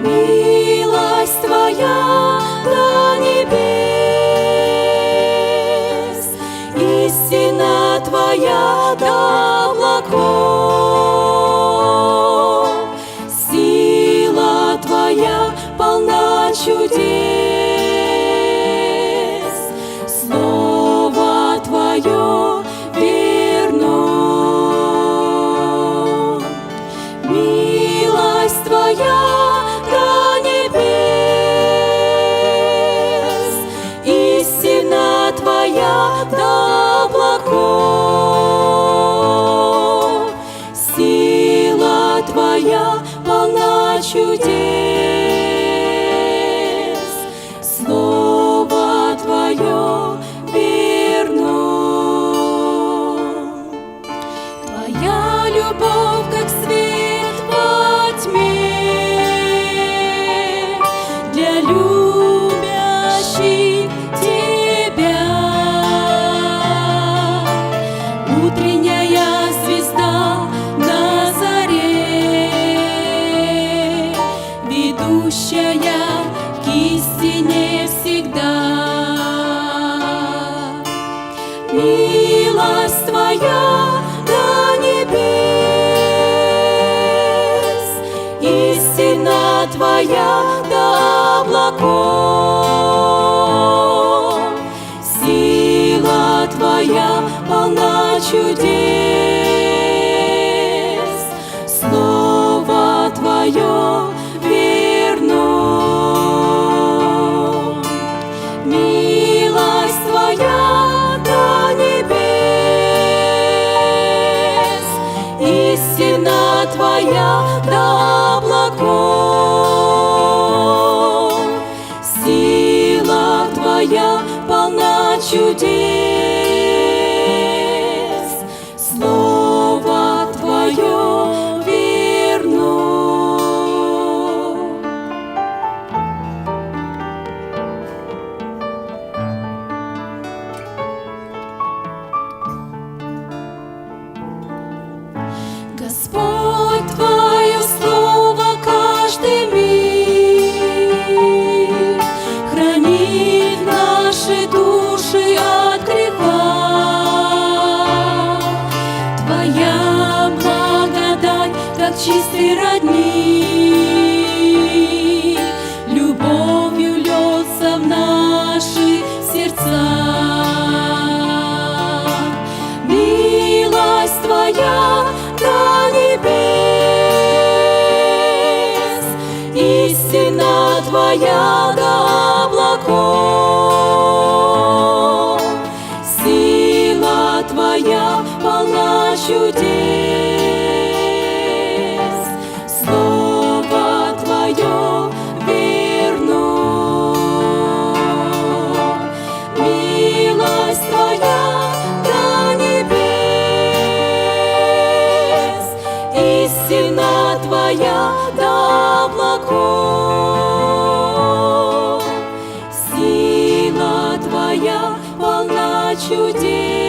Милость Твоя до небес, истина Твоя до облаков, сила Твоя полна чудес, чудес, истина Твоя до облаков, сила Твоя полна чудес, Слово Твое верно. Милость Твоя до небес, истина Твоя до облаков, полна чудес, родник, любовью льется в наши сердца. Милость Твоя до небес, истина Твоя до облаков, сила Твоя полна чудес, истина Твоя до облаков, сила Твоя полна чудес.